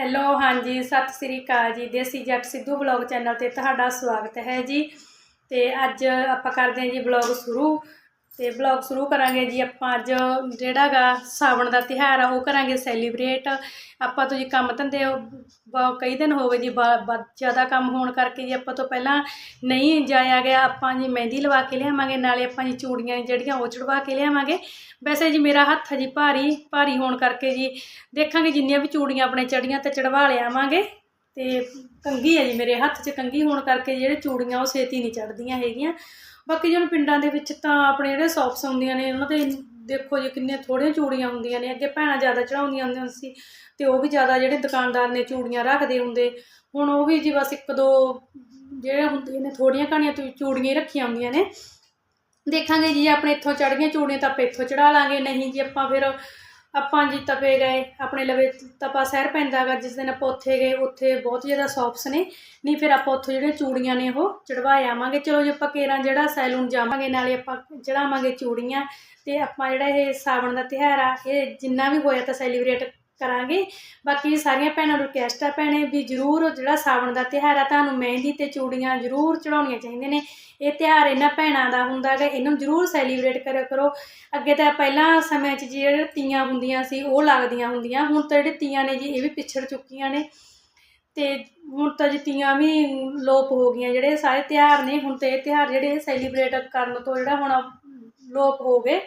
Hello ਹਾਂਜੀ, ਸਤਿ ਸ੍ਰੀ ਅਕਾਲ ਜੀ। ਦੇਸੀ ਜੱਟ ਸਿੱਧੂ ਬਲੌਗ ਚੈਨਲ ਤੇ ਤੁਹਾਡਾ ਸਵਾਗਤ ਹੈ ਜੀ। ਤੇ ਅੱਜ ਆਪਾਂ ਕਰਦੇ ਹਾਂ ਜੀ ਬਲੌਗ ਸ਼ੁਰੂ। ਤੇ ਬਲੌਗ ਸ਼ੁਰੂ ਕਰਾਂਗੇ ਜੀ ਆਪਾਂ ਅੱਜ, ਜਿਹੜਾ ਗਾ ਸਾਵਣ ਦਾ ਤਿਉਹਾਰ ਆ, ਉਹ ਕਰਾਂਗੇ ਸੈਲੀਬ੍ਰੇਟ ਆਪਾਂ ਤੋਂ ਜੀ ਕੰਮ ਧੰਦੇ ਬ- ਕਈ ਦਿਨ ਹੋ ਗਏ ਜੀ, ਬ- ਜ਼ਿਆਦਾ ਕੰਮ ਹੋਣ ਕਰਕੇ ਜੀ ਆਪਾਂ ਤੋਂ ਪਹਿਲਾਂ ਨਹੀਂ ਜਾਇਆ ਗਿਆ। ਆਪਾਂ ਜੀ ਮਹਿੰਦੀ ਲਵਾ ਕੇ ਲਿਆਵਾਂਗੇ, ਨਾਲੇ ਆਪਾਂ ਜੀ ਚੂੜੀਆਂ ਜਿਹੜੀਆਂ ਉਹ ਚੜਵਾ ਕੇ ਲਿਆਵਾਂਗੇ। ਵੈਸੇ ਜੀ ਮੇਰਾ ਹੱਥ ਜੀ ਭਾਰੀ ਭਾਰੀ ਹੋਣ ਕਰਕੇ ਜੀ ਦੇਖਾਂਗੇ ਜਿੰਨੀਆਂ ਵੀ ਚੂੜੀਆਂ ਆਪਣੇ ਚੜੀਆਂ ਤੇ ਚੜਵਾ ਲਿਆਵਾਂਗੇ। ਤੇ ਕੰਗੀ ਹੈ ਜੀ ਮੇਰੇ ਹੱਥ 'ਚ ਕੰਗੀ ਹੋਣ ਕਰਕੇ ਜਿਹੜੇ ਚੂੜੀਆਂ ਉਹ ਛੇਤੀ ਨਹੀਂ ਚੜਦੀਆਂ ਹੈਗੀਆਂ। ਬਾਕੀ ਜਿਹਨੂੰ ਪਿੰਡਾਂ ਦੇ ਵਿੱਚ ਤਾਂ ਆਪਣੇ ਜਿਹੜੇ ਸੌਪਸ ਹੁੰਦੀਆਂ ਨੇ, ਉਹਨਾਂ 'ਤੇ ਦੇਖੋ ਜੀ ਕਿੰਨੇ ਥੋੜ੍ਹੀਆਂ ਚੂੜੀਆਂ ਹੁੰਦੀਆਂ ਨੇ, ਅੱਗੇ ਭੈਣਾਂ ਜ਼ਿਆਦਾ ਚੜਾਉਂਦੀਆਂ ਹੁੰਦੀਆਂ ਸੀ ਤੇ ਉਹ ਵੀ ਜ਼ਿਆਦਾ ਜਿਹੜੇ ਦੁਕਾਨਦਾਰ ਨੇ ਚੂੜੀਆਂ ਰੱਖਦੇ ਹੁੰਦੇ। ਹੁਣ ਉਹ ਵੀ ਜੀ ਬਸ ਇੱਕ ਦੋ ਜਿਹੜੇ ਹੁੰਦੇ ਨੇ ਥੋੜ੍ਹੀਆਂ ਘਣੀਆਂ ਤੋਂ ਚੂੜੀਆਂ ਹੀ ਰੱਖੀਆਂ ਹੁੰਦੀਆਂ ਨੇ। ਦੇਖਾਂਗੇ ਜੀ ਆਪਣੇ ਇੱਥੋਂ ਚੜ ਗਈਆਂ ਚੂੜੀਆਂ ਤਾਂ ਆਪਾਂ ਇੱਥੋਂ ਚੜਾ ਲਾਂਗੇ, ਨਹੀਂ ਜੀ ਆਪਾਂ ਫਿਰ ਆਪਾਂ ਜੀ ਤਪੇ ਗਏ, ਆਪਣੇ ਲਵੇ ਤਪਾ ਸ਼ਹਿਰ ਪੈਂਦਾ ਗਾ ਜਿਸ ਦਿਨ ਆਪਾਂ ਉੱਥੇ ਗਏ, ਉੱਥੇ ਬਹੁਤ ਜ਼ਿਆਦਾ ਸ਼ੌਪਸ ਨੇ। ਨਹੀਂ ਫਿਰ ਆਪਾਂ ਉੱਥੋਂ ਜਿਹੜੀਆਂ ਚੂੜੀਆਂ ਨੇ ਉਹ ਚੜਵਾਏ ਆਵਾਂਗੇ। ਚਲੋ ਜੇ ਆਪਾਂ ਕੇਰਾਂ ਜਿਹੜਾ ਸੈਲੂਨ ਜਾਵਾਂਗੇ, ਨਾਲੇ ਆਪਾਂ ਚੜਾਵਾਂਗੇ ਚੂੜੀਆਂ। ਤੇ ਆਪਾਂ ਜਿਹੜਾ ਇਹ ਸਾਵਣ ਦਾ ਤਿਉਹਾਰ ਆ, ਇਹ ਜਿੰਨਾ ਵੀ ਹੋਇਆ ਤਾਂ ਸੈਲੀਬ੍ਰੇਟ ਕਰਾਂਗੇ। ਬਾਕੀ ਸਾਰੀਆਂ ਭੈਣਾਂ ਨੂੰ ਰਿਕਵੈਸਟ ਆ ਭੈਣੇ ਵੀ ਜ਼ਰੂਰ ਜਿਹੜਾ ਸਾਵਣ ਦਾ ਤਿਉਹਾਰ ਆ, ਤੁਹਾਨੂੰ ਮਹਿੰਦੀ ਤੇ ਚੂੜੀਆਂ ਜ਼ਰੂਰ ਚੜਾਉਣੀਆਂ ਚਾਹੀਦੀਆਂ ਨੇ। ਇਹ ਤਿਉਹਾਰ ਇਹਨਾਂ ਭੈਣਾਂ ਦਾ ਹੁੰਦਾ ਗਾ, ਇਹਨੂੰ ਜ਼ਰੂਰ ਸੈਲੀਬ੍ਰੇਟ ਕਰਿਆ ਕਰੋ। ਅੱਗੇ ਤਾਂ ਪਹਿਲਾਂ ਸਮੇਂ 'ਚ ਜਿਹੜੇ ਤੀਆਂ ਹੁੰਦੀਆਂ ਸੀ, ਉਹ ਲੱਗਦੀਆਂ ਹੁੰਦੀਆਂ। ਹੁਣ ਤਾਂ ਜਿਹੜੇ ਤੀਆਂ ਨੇ ਜੀ, ਇਹ ਵੀ ਪਿਛੜ ਚੁੱਕੀਆਂ ਨੇ। ਤੇ ਹੁਣ ਤਾਂ ਜੀ ਤੀਆਂ ਵੀ ਲੋਪ ਹੋ ਗਈਆਂ, ਜਿਹੜੇ ਸਾਰੇ ਤਿਉਹਾਰ ਨੇ, ਹੁਣ ਤੇ ਇਹ ਤਿਉਹਾਰ ਜਿਹੜੇ ਸੈਲੀਬ੍ਰੇਟ ਕਰਨ ਤੋਂ ਜਿਹੜਾ ਹੁਣ ਲੋਪ ਹੋ ਗਏ।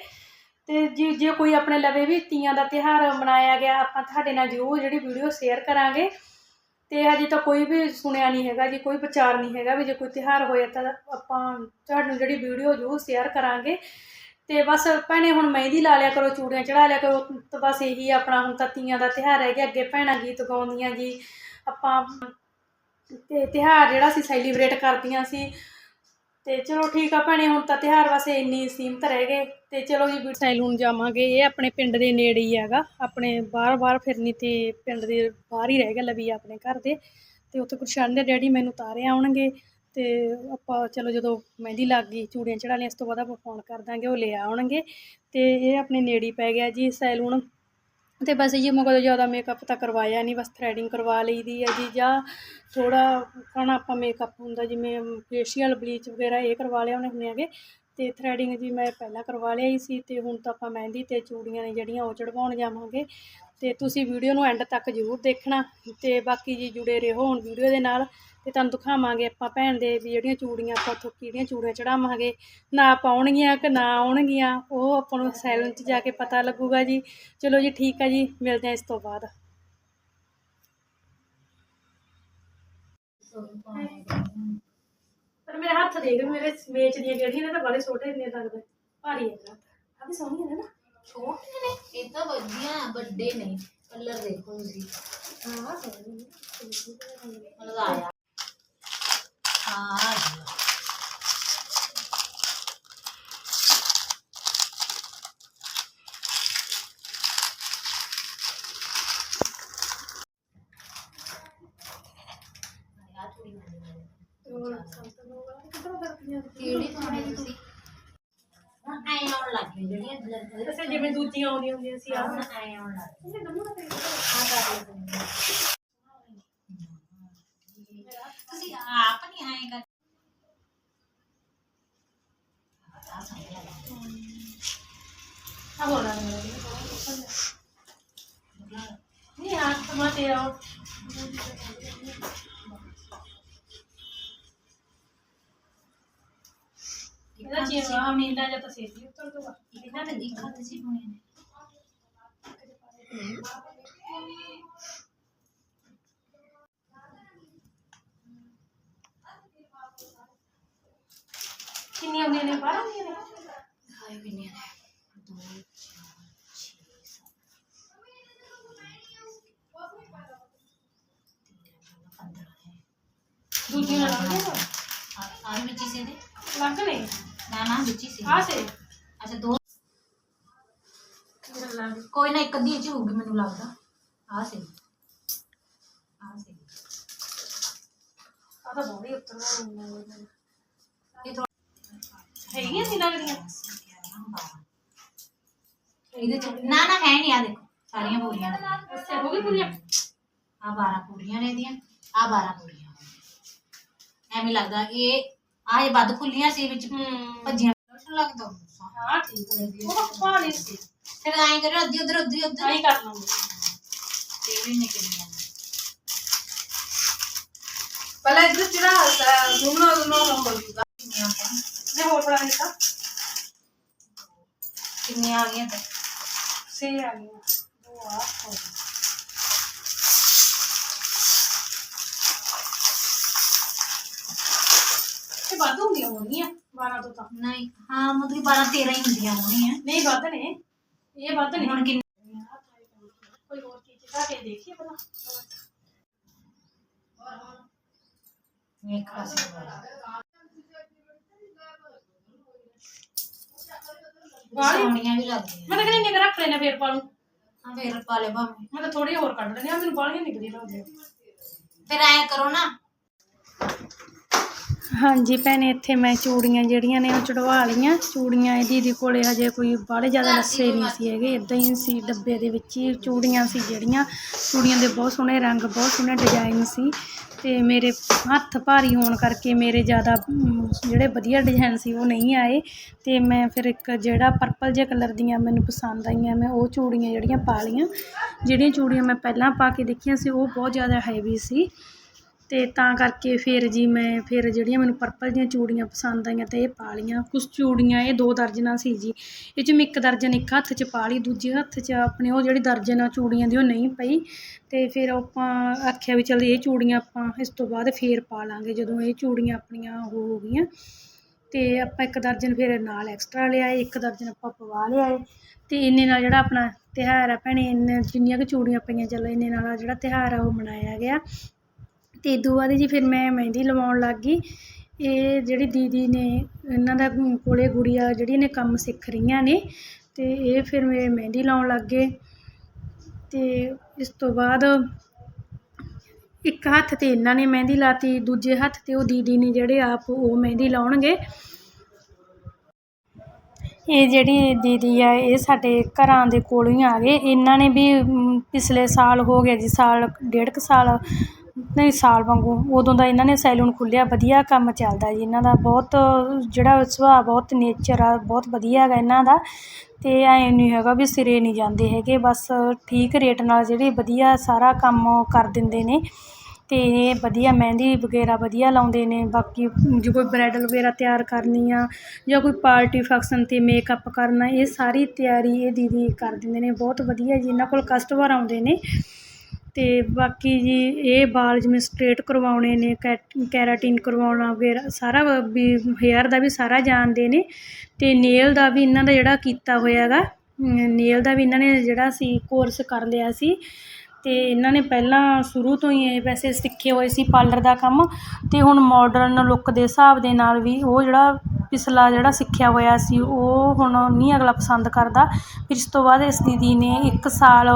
ਤੇ ਜੇ ਜੇ ਕੋਈ ਆਪਣੇ ਲਵੇ ਵੀ ਤੀਆਂ ਦਾ ਤਿਉਹਾਰ ਮਨਾਇਆ ਗਿਆ, ਆਪਾਂ ਤੁਹਾਡੇ ਨਾਲ ਜ਼ਰੂਰ ਜਿਹੜੀ ਵੀਡੀਓ ਸ਼ੇਅਰ ਕਰਾਂਗੇ। ਤੇ ਹਜੇ ਤਾਂ ਕੋਈ ਵੀ ਸੁਣਿਆ ਨਹੀਂ ਹੈਗਾ ਜੀ, ਕੋਈ ਵਿਚਾਰ ਨਹੀਂ ਹੈਗਾ ਵੀ ਜੇ ਕੋਈ ਤਿਉਹਾਰ ਹੋਇਆ ਤਾਂ ਆਪਾਂ ਤੁਹਾਨੂੰ ਜਿਹੜੀ ਵੀਡੀਓ ਜ਼ਰੂਰ ਸ਼ੇਅਰ ਕਰਾਂਗੇ। ਤੇ ਬਸ ਭੈਣੇ, ਹੁਣ ਮਹਿੰਦੀ ਲਾ ਲਿਆ ਕਰੋ, ਚੂੜੀਆਂ ਚੜਾ ਲਿਆ ਕਰੋ, ਤਾਂ ਬਸ ਇਹੀ ਆਪਣਾ, ਹੁਣ ਤਾਂ ਤੀਆਂ ਦਾ ਤਿਉਹਾਰ ਹੈ ਕਿ ਅੱਗੇ ਭੈਣਾਂ ਗੀਤ ਗਾਉਂਦੀਆਂ ਜੀ। ਆਪਾਂ ਤੇ ਤਿਉਹਾਰ ਜਿਹੜਾ ਸੀ ਸੈਲੀਬ੍ਰੇਟ ਕਰਦੀਆਂ ਸੀ। ਤੇ ਚਲੋ ਠੀਕ ਆ ਭੈਣੇ, ਹੁਣ ਤਾਂ ਤਿਉਹਾਰ ਵਾਸਤੇ ਇੰਨੀ ਸੀਮਤ ਰਹਿ ਗਏ ਤੇ ਚਲੋ ਜੀ ਸੈਲੂਨ ਜਾਵਾਂਗੇ, ਇਹ ਆਪਣੇ ਪਿੰਡ ਦੇ ਨੇੜੇ ਹੀ ਹੈਗਾ। ਆਪਣੇ ਬਾਹਰ ਬਾਹਰ ਫਿਰਨੀ ਤੇ ਪਿੰਡ ਦੇ ਬਾਹਰ ਹੀ ਰਹਿ ਗਿਆ ਲਵੀ ਆਪਣੇ ਘਰ ਦੇ। ਤੇ ਉੱਥੇ ਗੁਰਸ਼ਨ ਦੇ ਡੈਡੀ ਮੈਨੂੰ ਤਾਰੇ ਆਉਣਗੇ ਤੇ ਆਪਾਂ ਚਲੋ ਜਦੋਂ ਮਹਿੰਦੀ ਲੱਗ ਗਈ, ਚੂੜੀਆਂ ਚੜਾ ਲਈਆਂ ਇਸ ਤੋਂ ਬਾਅਦ ਆਪਾਂ ਫੋਨ ਕਰ ਦਾਂਗੇ, ਉਹ ਲੈ ਆਉਣਗੇ। ਤੇ ਇਹ ਆਪਣੇ ਨੇੜੇ ਹੀ ਪੈ ਗਿਆ ਜੀ ਸੈਲੂਨ। ਤੇ ਬਸ ਜੀ ਮੈਂ ਕਦੇ ਜ਼ਿਆਦਾ ਮੇਕਅਪ ਤਾਂ ਕਰਵਾਇਆ ਨਹੀਂ ਬਸ ਥਰੈਡਿੰਗ ਕਰਵਾ ਲਈਦੀ ਹੈ ਜੀ, ਜਾਂ ਥੋੜਾ ਕਹਣਾ ਆਪਾਂ ਮੇਕਅਪ ਹੁੰਦਾ, ਜਿਵੇਂ ਫੇਸ਼ੀਅਲ ਬਲੀਚ ਵਗੈਰਾ ਇਹ ਕਰਵਾ ਲਿਆ ਉਹਨੇ ਹੁੰਦੇ ਹੈਗੇ ਤੇ ਥਰੈਡਿੰਗ ਜੀ ਮੈਂ ਪਹਿਲਾਂ ਕਰਵਾ ਲਿਆ ਹੀ ਸੀ, ਤੇ ਹੁਣ ਤਾਂ ਆਪਾਂ ਮਹਿੰਦੀ ਤੇ ਚੂੜੀਆਂ ਨੇ ਜਿਹੜੀਆਂ ਉਹ ਚੜਵਾਉਣ ਜਾਵਾਂਗੇ ਤੇ ਤੁਸੀਂ ਵੀਡੀਓ ਨੂੰ ਐਂਡ ਤੱਕ ਜ਼ਰੂਰ ਦੇਖਣਾ ਤੇ ਬਾਕੀ ਜੀ ਜੁੜੇ ਰਹੋ ਹੁਣ ਵੀਡੀਓ ਦੇ ਨਾਲ ਤੇ ਤੁਹਾਨੂੰ ਦਿਖਾਵਾਂਗੇ ਆਪਾਂ ਭੈਣ ਦੇ ਵੀ ਜਿਹੜੀਆਂ ਚੂੜੀਆਂ ਆਪਾਂ ਉੱਥੋਂ ਕਿਹੜੀਆਂ ਚੂੜੀਆਂ ਚੜਾਵਾਂਗੇ ਨਾ ਪਾਉਣਗੀਆਂ ਕਿ ਨਾ ਆਉਣਗੀਆਂ, ਉਹ ਆਪਾਂ ਨੂੰ ਸੈਲੂਨ 'ਚ ਜਾ ਕੇ ਪਤਾ ਲੱਗੂਗਾ ਜੀ। ਚਲੋ ਜੀ ਠੀਕ ਆ ਜੀ, ਮਿਲਦੇ ਹਾਂ ਇਸ ਤੋਂ ਬਾਅਦ। ਪਰ ਮੇਰੇ ਹੱਥ ਦੇਖ, ਮੇਰੇ ਮੇਚ ਦੀਆਂ ਜਿਹੜੀਆਂ ਨੇ ਤਾਂ ਬੜੇ ਛੋਟੇ ਨੇ ਲੱਗਦੇ। ਭਾਰੀ ਹੈ ਮੇਰਾ ਆ ਵੀ ਸੋਹਣੀਆਂ ਨੇ ਨਾ। ਛੋਟੇ ਨੇ ਇਹ ਤਾਂ ਵਧੀਆ ਵੱਡੇ ਨੇ ਕਲਰ ਦੇਖੋ ਤੁਸੀਂ ਹਾਂ ਸੋਹਣੀ ਨੇ ਮਤਲਬ ਐ ਆਉਣ ਲੱਗ ਗਈ ਜਿਹੜੀਆਂ ਜਲੰਧਰ ਵੈਸੇ ਜਿਵੇਂ ਦੂਜੀਆਂ ਆਉਂਦੀਆਂ ਹੁੰਦੀਆਂ ਸੀ ਆ ਹੁਣ ਐ ਆਉਣ ਲੱਗ ਗਈ ਇਹਨੇ ਦਮੂ ਨਾ ਕਰੀ ਆ ਕਰ ਲਓ ਤੁਸੀਂ ਆਪ ਨਹੀਂ ਆਏ ਕਰ ਆ ਸਮਝ ਲੱਗਾ ਆ ਬੋਲਣਾ ਨਹੀਂ ਹਾਂ ਟਮਾਟੇ ਆਓ ਇਹਦਾ ਚੀਜ਼ ਆ ਮੀਂਦਾ ਜਾਂ ਤਾਂ ਸੇਤੀ ਉੱਤਰ ਦੂਗਾ ਇਹਨਾਂ ਤੇ ਦਿਖਾ ਤੁਸੀਂ ਹੋਣੇ ਨੇ ਕਿੰਨੀਆਂ ਹੁੰਦੀਆਂ ਨੇ? ਬਾਹਰ ਹੁੰਦੀਆਂ ਨੇ? ਦਿਖਾਏ ਕਿੰਨੀਆਂ ਨੇ? ਦੋ ਚਾਰ ਛੇ ਸੱਤ। ਦੂਜੀਆਂ ਨਾਲ ਆਉਂਦੀਆਂ ਨੇ ਆ ਆ ਵਿੱਚ ਹੀ ਸੇ ਦੇ ਲੱਗ ਨੇ ਨਾ ਨਾ ਵਿੱਚ ਹੀ ਸੇ। ਆ ਸੇ? ਅੱਛਾ ਦੋ। ਕੋਈ ਨਾ ਇੱਕ ਅੱਧੀ ਚ ਹੋਊਗੀ ਮੈਨੂੰ ਲੱਗਦਾ। ਆ ਸੇ। ਆ ਸੇ। ਆ ਤਾਂ ਬੋੜੀ ਉੱਤਰ ਇਹ ਥੋੜਾ ਹੈਗੀਆਂ ਸੀ ਲੱਗਦੀਆਂ ਇਹਦੇ ਚ ਨਾ ਨਾ ਹੈ ਨਹੀਂ ਆ ਦੇਖੋ। ਸਾਰੀਆਂ ਪੂਰੀਆਂ ਨੇ। ਅੱਛਾ ਹੋ ਗਈ ਪੂਰੀਆਂ? ਆ 12 ਪੂਰੀਆਂ ਨੇ ਇਹਦੀਆਂ। ਆ 12 ਪੂਰੀਆਂ ਐਵੇਂ ਲੱਗਦਾ ਇਹ ਆ ਇਹ ਵੱਧ ਖੁੱਲੀਆਂ ਸੀ ਵਿੱਚ ਹੂੰ। ਭੱਜੀਆਂ ਲੋਸ਼ਨ ਲੱਗਦਾ ਹਾਂ ਠੀਕ ਹੈ ਜੀ ਉਹ ਪਾ ਲਈ ਸੀ। ਫਿਰ ਐਂ ਕਰੋ ਅੱਧੀ ਉਧਰ ਅੱਧੀ ਉਧਰ। ਆਈ ਕਰ ਲਾਂਗੇ ਤੇ ਵੀ ਨਿਕਲੀਆਂ ਨੇ। ਪਹਿਲਾਂ ਇੱਧਰ ਚੜਾ ਦੋਨੋਂ ਦੋਨੋਂ ਹੋ ਜੂਗਾ ਕਿੰਨੀਆਂ ਕੁ? ਨੇ ਹੋਰ ਬਣਾ ਦਿੱਤਾ। ਕਿੰਨੀਆਂ ਆ ਗਈਆਂ ਤੇ। ਸੇ ਆ ਗਈਆਂ। ਦੋ ਆ ਹੋ ਗਈਆਂ। ਵੱਧ ਹੁੰਦੀਆਂ ਹੋਣਗੀਆਂ 12 ਤੋਂ ਤਾਂ। ਨਹੀਂ ਹਾਂ ਮਤਲਬ 12 13 ਹੀ ਹੁੰਦੀਆਂ ਹੋਣੀਆਂ ਨਹੀਂ ਵੱਧ ਨੇ। ਇਹ ਵੱਧ ਨੇ। ਹੁਣ ਕਿੰਨੀ ਕੋਈ ਹੋਰ ਚੀਜ਼ ਚਾ ਕੇ ਦੇਖੀਏ ਪਤਾ ਇੱਕ ਪਾਸੇ ਵਾਲਾ। ਵਾਲੀ? ਸੋਹਣੀਆਂ ਵੀ ਲੱਗਦੀਆਂ ਮੈਂ ਤਾਂ ਕਹਿੰਦੀ ਨਿਕ ਰੱਖ ਲੈਣਾ ਫੇਰ ਪਾ ਲੂੰ ਹਾਂ ਫੇਰ ਪਾ ਲੈ ਭਾਵੇਂ। ਮੈਂ ਤਾਂ ਥੋੜੀ ਹੋਰ ਕੱਢ ਲੈਣੀ ਆ ਮੈਨੂੰ ਬਾਲੀਆਂ ਨਿਕਲੀ ਲੱਗਦੀਆਂ। ਫਿਰ ਐਂ ਕਰੋ ਨਾ। ਹਾਂਜੀ ਭੈਣੇ, ਇੱਥੇ ਮੈਂ ਚੂੜੀਆਂ ਜਿਹੜੀਆਂ ਨੇ ਉਹ ਚੜਵਾ ਲਈਆਂ। ਚੂੜੀਆਂ ਇਹ ਦੀਦੀ ਕੋਲੇ ਹਜੇ ਕੋਈ ਬਾਹਲੇ ਜ਼ਿਆਦਾ ਲੱਸੇ ਨਹੀਂ ਸੀ ਹੈਗੇ। ਇਦਾਂ ਹੀ ਸੀ, ਡੱਬੇ ਦੇ ਵਿੱਚ ਹੀ ਚੂੜੀਆਂ ਸੀ ਜਿਹੜੀਆਂ। ਚੂੜੀਆਂ ਦੇ ਬਹੁਤ ਸੋਹਣੇ ਰੰਗ, ਬਹੁਤ ਸੋਹਣੇ ਡਿਜ਼ਾਈਨ ਸੀ। ਤੇ ਮੇਰੇ ਹੱਥ ਭਾਰੀ ਹੋਣ ਕਰਕੇ ਮੇਰੇ ਜ਼ਿਆਦਾ ਜਿਹੜੇ ਵਧੀਆ ਡਿਜ਼ਾਈਨ ਸੀ ਉਹ ਨਹੀਂ ਆਏ। ਤੇ ਮੈਂ ਫਿਰ ਇੱਕ ਜਿਹੜਾ ਪਰਪਲ ਜਿਹੇ ਕਲਰ ਦੀਆਂ ਮੈਨੂੰ ਪਸੰਦ ਆਈਆਂ, ਮੈਂ ਉਹ ਚੂੜੀਆਂ ਜਿਹੜੀਆਂ ਪਾ ਲਈਆਂ। ਜਿਹੜੀਆਂ ਚੂੜੀਆਂ ਮੈਂ ਪਹਿਲਾਂ ਪਾ ਕੇ ਦੇਖੀਆਂ ਸੀ, ਉਹ ਬਹੁਤ ਜ਼ਿਆਦਾ ਹੈਵੀ ਸੀ। ਅਤੇ ਤਾਂ ਕਰਕੇ ਫਿਰ ਜੀ ਮੈਂ ਫਿਰ ਜਿਹੜੀਆਂ ਮੈਨੂੰ ਪਰਪਲ ਦੀਆਂ ਚੂੜੀਆਂ ਪਸੰਦ ਆਈਆਂ ਅਤੇ ਇਹ ਪਾ ਲਈਆਂ। ਕੁਛ ਚੂੜੀਆਂ, ਇਹ ਦੋ ਦਰਜਨਾਂ ਸੀ ਜੀ। ਇਹ 'ਚ ਮੈਂ ਇੱਕ ਦਰਜਨ ਇੱਕ ਹੱਥ 'ਚ ਪਾ ਲਈ, ਦੂਜੇ ਹੱਥ 'ਚ ਆਪਣੇ ਉਹ ਜਿਹੜੀ ਦਰਜਨ ਆ ਚੂੜੀਆਂ ਦੀ ਉਹ ਨਹੀਂ ਪਈ। ਅਤੇ ਫਿਰ ਆਪਾਂ ਆਖਿਆ ਵੀ ਚੱਲ ਇਹ ਚੂੜੀਆਂ ਆਪਾਂ ਇਸ ਤੋਂ ਬਾਅਦ ਫਿਰ ਪਾ ਲਾਂਗੇ ਜਦੋਂ ਇਹ ਚੂੜੀਆਂ ਆਪਣੀਆਂ ਉਹ ਹੋ ਗਈਆਂ। ਅਤੇ ਆਪਾਂ ਇੱਕ ਦਰਜਨ ਫਿਰ ਨਾਲ ਐਕਸਟਰਾ ਲਿਆਏ, ਇੱਕ ਦਰਜਨ ਆਪਾਂ ਪਵਾ ਲਿਆਏ। ਅਤੇ ਇੰਨੇ ਨਾਲ ਜਿਹੜਾ ਆਪਣਾ ਤਿਉਹਾਰ ਆ ਭੈਣੇ, ਇੰਨੇ ਜਿੰਨੀਆਂ ਕੁ ਚੂੜੀਆਂ ਪਈਆਂ, ਚੱਲੋ ਇੰਨੇ ਨਾਲ ਜਿਹੜਾ ਤਿਉਹਾਰ ਆ ਉਹ ਮਨਾਇਆ ਗਿਆ। ਅਤੇ ਇਦੋਂ ਬਾਅਦ ਜੀ ਫਿਰ ਮੈਂ ਮਹਿੰਦੀ ਲਵਾਉਣ ਲੱਗ ਗਈ। ਇਹ ਜਿਹੜੀ ਦੀਦੀ ਨੇ, ਇਹਨਾਂ ਦਾ ਕੋਲੇ ਗੁੜੀਆ ਜਿਹੜੀ ਨੇ ਕੰਮ ਸਿੱਖ ਰਹੀਆਂ ਨੇ ਅਤੇ ਇਹ ਫਿਰ ਮੇਰੇ ਮਹਿੰਦੀ ਲਾਉਣ ਲੱਗ ਗਏ। ਅਤੇ ਇਸ ਤੋਂ ਬਾਅਦ ਇੱਕ ਹੱਥ ਤੇ ਇਹਨਾਂ ਨੇ ਮਹਿੰਦੀ ਲਾਤੀ, ਦੂਜੇ ਹੱਥ ਤੇ ਉਹ ਦੀਦੀ ਨੇ ਜਿਹੜੇ ਆਪ ਉਹ ਮਹਿੰਦੀ ਲਾਉਣਗੇ। ਇਹ ਜਿਹੜੀ ਦੀਦੀ ਆ, ਇਹ ਸਾਡੇ ਘਰਾਂ ਦੇ ਕੋਲੋਂ ਹੀ ਆ ਗਏ। ਇਹਨਾਂ ਨੇ ਵੀ ਪਿਛਲੇ ਸਾਲ ਹੋ ਗਿਆ ਜੀ, ਸਾਲ, ਡੇਢ ਕੁ ਸਾਲ ਨਹੀਂ, ਸਾਲ ਵਾਂਗੂ। ਉਦੋਂ ਦਾ ਇਹਨਾਂ ਨੇ ਸੈਲੂਨ ਖੋਲ੍ਹਿਆ, ਵਧੀਆ ਕੰਮ ਚੱਲਦਾ ਜੀ ਇਹਨਾਂ ਦਾ। ਬਹੁਤ, ਜਿਹੜਾ ਸੁਭਾਅ, ਬਹੁਤ ਨੇਚਰ ਆ, ਬਹੁਤ ਵਧੀਆ ਹੈਗਾ ਇਹਨਾਂ ਦਾ। ਅਤੇ ਐਂ ਨਹੀਂ ਹੈਗਾ ਵੀ ਸਿਰੇ ਨਹੀਂ ਜਾਂਦੇ ਹੈਗੇ, ਬਸ ਠੀਕ ਰੇਟ ਨਾਲ ਜਿਹੜੇ ਵਧੀਆ ਸਾਰਾ ਕੰਮ ਕਰ ਦਿੰਦੇ ਨੇ। ਅਤੇ ਇਹ ਵਧੀਆ ਮਹਿੰਦੀ ਵਗੈਰਾ ਵਧੀਆ ਲਾਉਂਦੇ ਨੇ। ਬਾਕੀ ਜੇ ਕੋਈ ਬਰਾਈਡਲ ਵਗੈਰਾ ਤਿਆਰ ਕਰਨੀ ਆ ਜਾਂ ਕੋਈ ਪਾਰਟੀ ਫੰਕਸ਼ਨ 'ਤੇ ਮੇਕਅਪ ਕਰਨਾ, ਇਹ ਸਾਰੀ ਤਿਆਰੀ ਇਹ ਦੀਦੀ ਕਰ ਦਿੰਦੇ ਨੇ। ਬਹੁਤ ਵਧੀਆ ਜੀ, ਇਹਨਾਂ ਕੋਲ ਕਸਟਮਰ ਆਉਂਦੇ ਨੇ। ਅਤੇ ਬਾਕੀ ਜੀ ਇਹ ਵਾਲ ਜਿਵੇਂ ਸਟਰੇਟ ਕਰਵਾਉਣੇ ਨੇ, ਕੈ, ਕੈਰਾਟਿਨ ਕਰਵਾਉਣਾ ਵਗੈਰਾ, ਸਾਰਾ ਵੀ ਹੇਅਰ ਦਾ ਵੀ ਸਾਰਾ ਜਾਣਦੇ ਨੇ ਅਤੇ ਨੇਲ ਦਾ ਵੀ ਇਹਨਾਂ ਦਾ ਜਿਹੜਾ ਕੀਤਾ ਹੋਇਆ ਗਾ ਨੇਲ ਦਾ ਵੀ ਇਹਨਾਂ ਨੇ ਜਿਹੜਾ ਸੀ ਕੋਰਸ ਕਰ ਲਿਆ ਸੀ ਅਤੇ ਇਹਨਾਂ ਨੇ ਪਹਿਲਾਂ ਸ਼ੁਰੂ ਤੋਂ ਹੀ ਇਹ ਵੈਸੇ ਸਿੱਖੇ ਹੋਏ ਸੀ ਪਾਰਲਰ ਦਾ ਕੰਮ ਅਤੇ ਹੁਣ ਮਾਡਰਨ ਲੁੱਕ ਦੇ ਹਿਸਾਬ ਦੇ ਨਾਲ ਵੀ ਉਹ ਜਿਹੜਾ ਪਿਛਲਾ ਜਿਹੜਾ ਸਿੱਖਿਆ ਹੋਇਆ ਸੀ ਉਹ ਹੁਣ ਨਹੀਂ ਅਗਲਾ ਪਸੰਦ ਕਰਦਾ, ਫਿਰ ਇਸ ਤੋਂ ਬਾਅਦ ਇਸ ਦੀਦੀ ਨੇ ਇੱਕ ਸਾਲ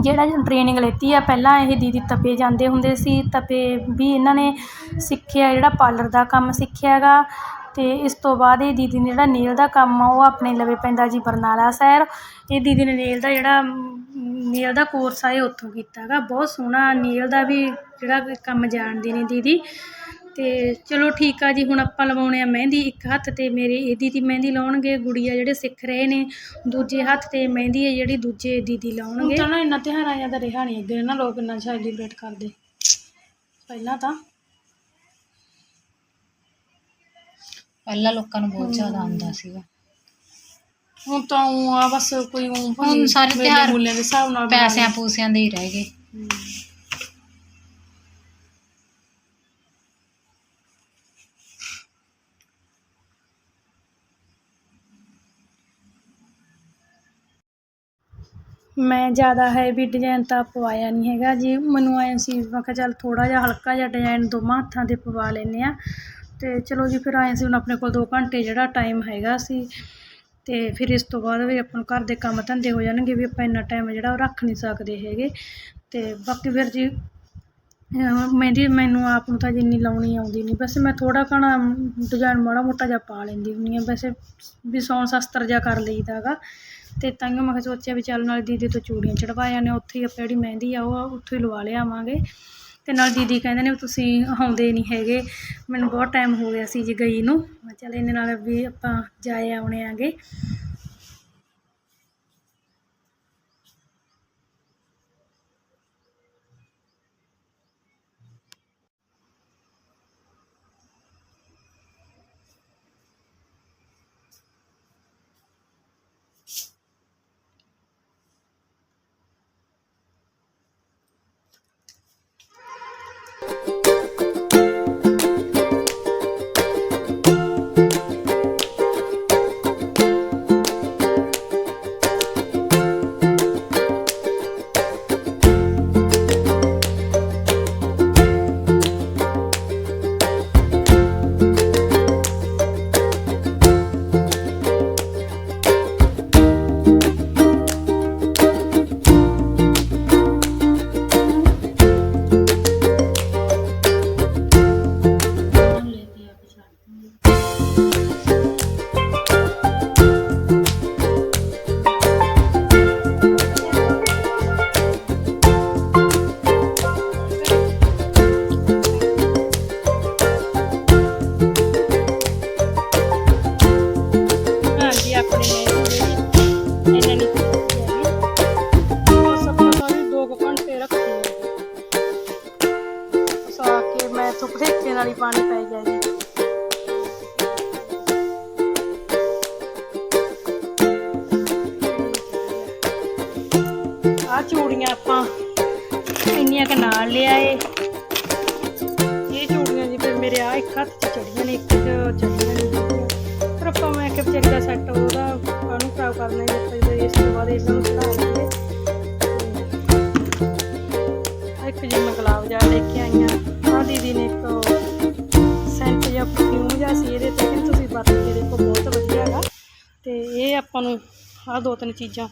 ਜਿਹੜਾ ਟ੍ਰੇਨਿੰਗ ਲੈਤੀ ਆ, ਪਹਿਲਾਂ ਇਹ ਦੀਦੀ ਤਪੇ ਜਾਂਦੇ ਹੁੰਦੇ ਸੀ, ਤਪੇ ਵੀ ਇਹਨਾਂ ਨੇ ਸਿੱਖਿਆ ਜਿਹੜਾ ਪਾਰਲਰ ਦਾ ਕੰਮ ਸਿੱਖਿਆ ਗਾ ਅਤੇ ਇਸ ਤੋਂ ਬਾਅਦ ਇਹ ਦੀਦੀ ਨੇ ਜਿਹੜਾ ਨੇਲ ਦਾ ਕੰਮ ਆ, ਉਹ ਆਪਣੇ ਲਵੇ ਪੈਂਦਾ ਜੀ ਬਰਨਾਲਾ ਸ਼ਹਿਰ। ਇਹ ਦੀਦੀ ਨੇ ਨੇਲ ਦਾ ਜਿਹੜਾ ਨੇਲ ਦਾ ਕੋਰਸ ਆ, ਇਹ ਉੱਥੋਂ ਕੀਤਾ ਗਾ ਬਹੁਤ ਸੋਹਣਾ ਨੇਲ ਦਾ ਵੀ ਜਿਹੜਾ ਕੰਮ ਜਾਣਦੇ ਨੇ ਦੀਦੀ। ਅਤੇ ਚਲੋ ਠੀਕ ਆ ਜੀ ਹੁਣ ਆਪਾਂ ਲਵਾਉਣੇ ਆ ਮਹਿੰਦੀ ਇੱਕ ਹੱਥ 'ਤੇ ਮੇਰੇ ਇਹ ਦੀਦੀ ਮਹਿੰਦੀ ਲਾਉਣਗੇ ਗੁੜੀਆ ਜਿਹੜੇ ਸਿੱਖ ਰਹੇ ਨੇ ਦੂਜੇ ਹੱਥ 'ਤੇ ਮਹਿੰਦੀ ਹੈ ਜਿਹੜੀ ਦੂਜੇ ਦੀਦੀ ਲਾਉਣਗੇ। ਤਾਂ ਨਾ ਇੰਨਾ ਤਿਉਹਾਰਾਂ ਤਾਂ ਰਿਹਾ ਨਹੀਂ ਅੱਗੇ ਨਾ ਲੋਕ ਇੰਨਾ ਸੈਲੀਬ੍ਰੇਟ ਕਰਦੇ। ਪਹਿਲਾਂ ਤਾਂ। ਪਹਿਲਾਂ ਲੋਕਾਂ ਨੂੰ ਬਹੁਤ ਜ਼ਿਆਦਾ ਆਉਂਦਾ ਸੀਗਾ। ਹੁਣ ਤਾਂ ਊਂ ਆ ਬਸ ਕੋਈ ਊਂ ਹੁਣ ਸਾਰੇ ਤਿਉਹਾਰ ਮੂਲਿਆਂ ਦੇ ਹਿਸਾਬ ਨਾਲ ਬਣਾ ਪੈਸਿਆਂ ਪੂਸਿਆਂ ਦੇ ਹੀ ਰਹਿ ਗਏ। ਹਮ। ਮੈਂ ਜ਼ਿਆਦਾ ਹੈਵੀ ਡਿਜ਼ਾਇਨ ਤਾਂ ਪਵਾਇਆ ਨਹੀਂ ਹੈਗਾ ਜੀ। ਮੈਨੂੰ ਐਂ ਸੀ, ਮੈਂ ਕਿਹਾ ਚੱਲ ਥੋੜ੍ਹਾ ਜਿਹਾ ਹਲਕਾ ਜਿਹਾ ਡਿਜ਼ਾਇਨ ਦੋਵਾਂ ਹੱਥਾਂ 'ਤੇ ਪਵਾ ਲੈਂਦੇ ਹਾਂ। ਅਤੇ ਚਲੋ ਜੀ, ਫਿਰ ਐਂ ਸੀ ਹੁਣ ਆਪਣੇ ਕੋਲ ਦੋ ਘੰਟੇ ਜਿਹੜਾ ਟਾਈਮ ਹੈਗਾ ਸੀ। ਅਤੇ ਫਿਰ ਇਸ ਤੋਂ ਬਾਅਦ ਵੀ ਆਪਾਂ ਨੂੰ ਘਰ ਦੇ ਕੰਮ ਧੰਦੇ ਹੋ ਜਾਣਗੇ, ਵੀ ਆਪਾਂ ਇੰਨਾ ਟਾਈਮ ਜਿਹੜਾ ਉਹ ਰੱਖ ਨਹੀਂ ਸਕਦੇ ਹੈਗੇ। ਅਤੇ ਬਾਕੀ ਫਿਰ ਜੀ ਮਹਿੰਦੀ ਮੈਨੂੰ ਆਪ ਨੂੰ ਤਾਂ ਜਿੰਨੀ ਲਾਉਣੀ ਆਉਂਦੀ ਨਹੀਂ ਵੈਸੇ ਮੈਂ ਥੋੜ੍ਹਾ ਘਣਾ ਡਿਜ਼ਾਇਨ ਮਾੜਾ ਮੋਟਾ ਜਿਹਾ ਪਾ ਲੈਂਦੀ ਹੁੰਦੀ ਹਾਂ। ਵੈਸੇ ਵੀ ਸੌਣ ਸ਼ਸਤਰ ਜਿਹਾ ਕਰ ਲਈਦਾ ਗਾ ਅਤੇ ਤਾਂਹੀਓ ਮੈਂ ਕਿਹਾ ਸੋਚਿਆ ਵੀ ਚੱਲ ਨਾਲੇ ਦੀਦੀ ਤੋਂ ਚੂੜੀਆਂ ਚੜਵਾਇਆ ਨੇ। ਉੱਥੇ ਹੀ ਆਪਾਂ ਜਿਹੜੀ ਮਹਿੰਦੀ ਆ, ਉਹ ਉੱਥੋਂ ਹੀ ਲਵਾ ਲਿਆਵਾਂਗੇ। ਅਤੇ ਨਾਲ ਦੀਦੀ ਕਹਿੰਦੇ ਨੇ ਵੀ ਤੁਸੀਂ ਆਉਂਦੇ ਨਹੀਂ ਹੈਗੇ। ਮੈਨੂੰ ਬਹੁਤ ਟਾਈਮ ਹੋ ਗਿਆ ਸੀ ਜੀ ਗਈ ਨੂੰ। ਮੈਂ ਚੱਲ ਇਹਦੇ ਨਾਲ ਵੀ ਆਪਾਂ ਜਾਏ ਆਉਣੇ ਆਗੇ। ਕੇ ਨਾਲ ਹੀ ਪਾਣੀ ਪੈ ਗਿਆ ਜੀ ਆ ਚੂੜੀਆਂ ਆਪਾਂ ਇੰਨੀਆਂ ਕ ਨਾਲ ਲਿਆਏ ਇਹ ਚੂੜੀਆਂ ਜੀ ਫਿਰ ਮੇਰੇ ਆ ਇੱਕ ਹੱਥ 'ਚ ਚੜੀਆਂ ਨੇ, ਇੱਕ 'ਚ ਚੜੀਆਂ ਨਹੀਂ ਹੈਗੀਆਂ। ਫਿਰ ਆਪਾਂ ਮੈਂ ਕਿਹਾ ਵਿਚਾਰੀ ਦਾ ਸੈੱਟ ਉਹਦਾ ਕਾਹਨੂੰ ਖਰਾਬ ਕਰਨਾ ਜੀ ਆਪਾਂ ਇਸ ਤੋਂ ਬਾਅਦ ਇਹਨਾਂ ਨੂੰ ਆਪਾਂ ਨੂੰ ਆ ਦੋ ਤਿੰਨ ਚੀਜ਼ਾਂ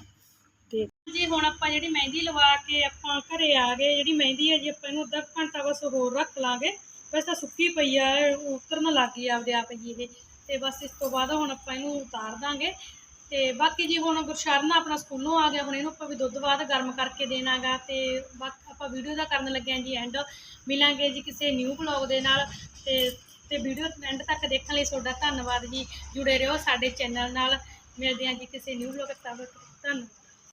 ਦੇ ਜੀ, ਹੁਣ ਆਪਾਂ ਜਿਹੜੀ ਮਹਿੰਦੀ ਲਵਾ ਕੇ ਆਪਾਂ ਘਰੇ ਆ ਗਏ, ਜਿਹੜੀ ਮਹਿੰਦੀ ਹੈ ਜੀ, ਆਪਾਂ ਇਹਨੂੰ ਅੱਧਾ ਘੰਟਾ ਬਸ ਹੋਰ ਰੱਖ ਲਾਂਗੇ। ਬਸ ਤਾਂ ਸੁੱਕੀ ਪਈ ਆ, ਉਤਰਨ ਲੱਗ ਗਈ ਆਪਦੇ ਆਪ ਜੀ ਇਹ। ਤੇ ਬਸ ਇਸ ਤੋਂ ਬਾਅਦ ਹੁਣ ਆਪਾਂ ਇਹਨੂੰ ਉਤਾਰ ਦਾਂਗੇ। ਤੇ ਬਾਕੀ ਜੀ, ਹੁਣ ਗੁਰਸ਼ਰਨ ਆਪਣਾ ਸਕੂਲੋਂ ਆ ਗਿਆ, ਹੁਣ ਇਹਨੂੰ ਆਪਾਂ ਵੀ ਦੁੱਧ ਬਾਅਦ ਗਰਮ ਕਰਕੇ ਦੇਣਾਗਾ। ਤੇ ਬਾਕੀ ਆਪਾਂ ਵੀਡੀਓ ਦਾ ਕਰਨ ਲੱਗੇ ਹਾਂ ਜੀ ਐਂਡ ਮਿਲਾਂਗੇ ਜੀ ਕਿਸੇ ਨਿਊ ਬਲੌਗ ਦੇ ਨਾਲ। ਤੇ ਤੇ ਵੀਡੀਓ ਐਂਡ ਤੱਕ ਦੇਖਣ ਲਈ ਤੁਹਾਡਾ ਧੰਨਵਾਦ ਜੀ। ਜੁੜੇ ਰਹੋ ਸਾਡੇ ਚੈਨਲ ਨਾਲ। ਮਿਲਦੇ ਹਾਂ ਜੀ ਕਿਸੇ ਨਿਊ ਬਲੌਗ ਤੱਕ। ਧੰਨਵਾਦ।